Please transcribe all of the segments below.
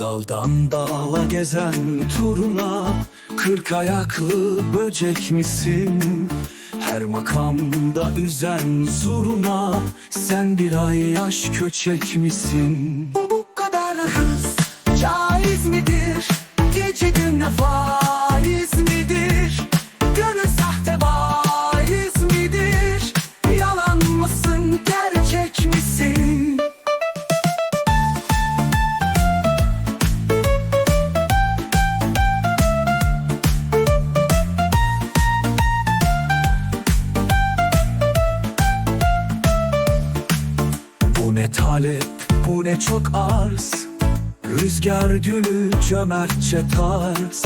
Daldan dala gezen turuna Kırk ayaklı böcek misin? Her makamda üzen zuruna Sen bir ay yaş köçek misin? Ne talep, bu ne çok arz Rüzgar gülü cömertçe tarz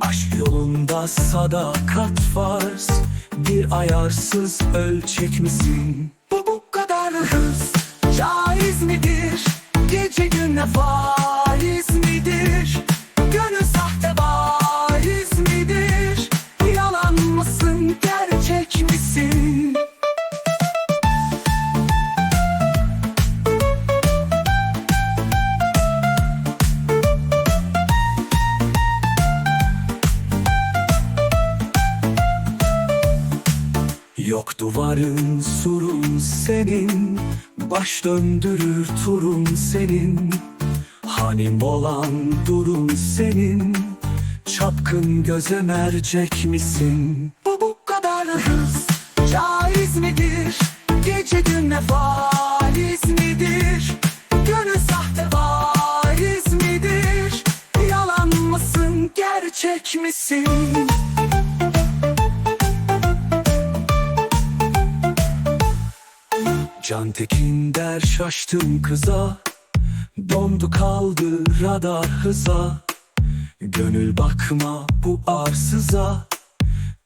Aşk yolunda sadakat farz Bir ayarsız ölçek misin? Bu bu kadar hız Caiz midir? Gece güne faiz midir? Gönül sahte vaiz midir? Yalan mısın gerçek Yok duvarın surun senin Baş döndürür turun senin Hanim olan durun senin Çapkın göze mercek misin? Bu bu kadar hız Caiz midir? Gece güne faiz midir? Gönül sahte vaiz midir? Yalan mısın gerçek misin? Can Tekin der şaştım kıza Dondu kaldı radar hıza Gönül bakma bu arsıza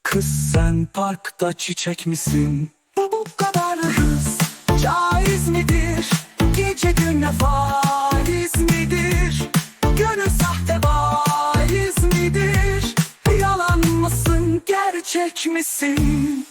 Kız sen parkta çiçek misin? Bu bu kadar hız Caiz midir? Gece güne faiz midir? Gönül sahte vaiz midir? Yalan mısın gerçek misin?